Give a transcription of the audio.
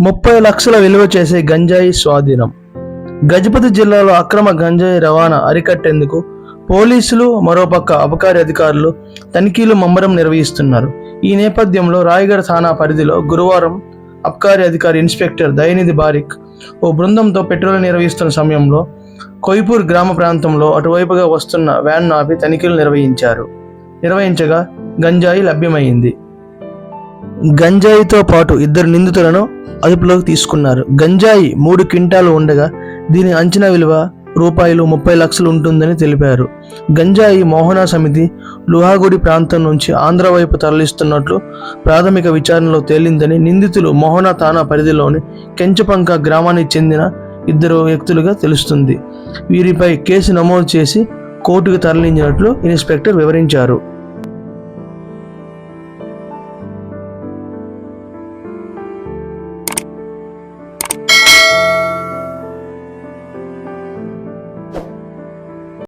ముప్పై లక్షల విలువ చేసే గంజాయి స్వాధీనం. గజపతి జిల్లాలో అక్రమ గంజాయి రవాణా అరికట్టేందుకు పోలీసులు మరోపక్క అబకారి అధికారులు తనిఖీలు ముమ్మరం నిర్వహిస్తున్నారు. ఈ నేపథ్యంలో రాయగఢ థానా పరిధిలో గురువారం అబ్కారీ అధికారి ఇన్స్పెక్టర్ దయనిధి బారిక్ ఓ బృందంతో పెట్రోల్ నిర్వహిస్తున్న సమయంలో కొయిపూర్ గ్రామ ప్రాంతంలో అటువైపుగా వస్తున్న వ్యాన్ ఆపి తనిఖీలు నిర్వహించారు. నిర్వహించగా గంజాయి లభ్యమైంది. గంజాయితో పాటు ఇద్దరు నిందితులను అదుపులోకి తీసుకున్నారు. గంజాయి మూడు క్వింటాలు ఉండగా దీని అంచనా విలువ రూపాయలు ముప్పై లక్షలు ఉంటుందని తెలిపారు. గంజాయి మోహనా సమితి లుహాగుడి ప్రాంతం నుంచి ఆంధ్ర వైపు తరలిస్తున్నట్లు ప్రాథమిక విచారణలో తేలిందని నిందితులు మోహనా థానా పరిధిలోని కెంచపంక గ్రామానికి చెందిన ఇద్దరు వ్యక్తులుగా తెలుస్తుంది. వీరిపై కేసు నమోదు చేసి కోర్టుకు తరలించినట్లు ఇన్స్పెక్టర్ వివరించారు.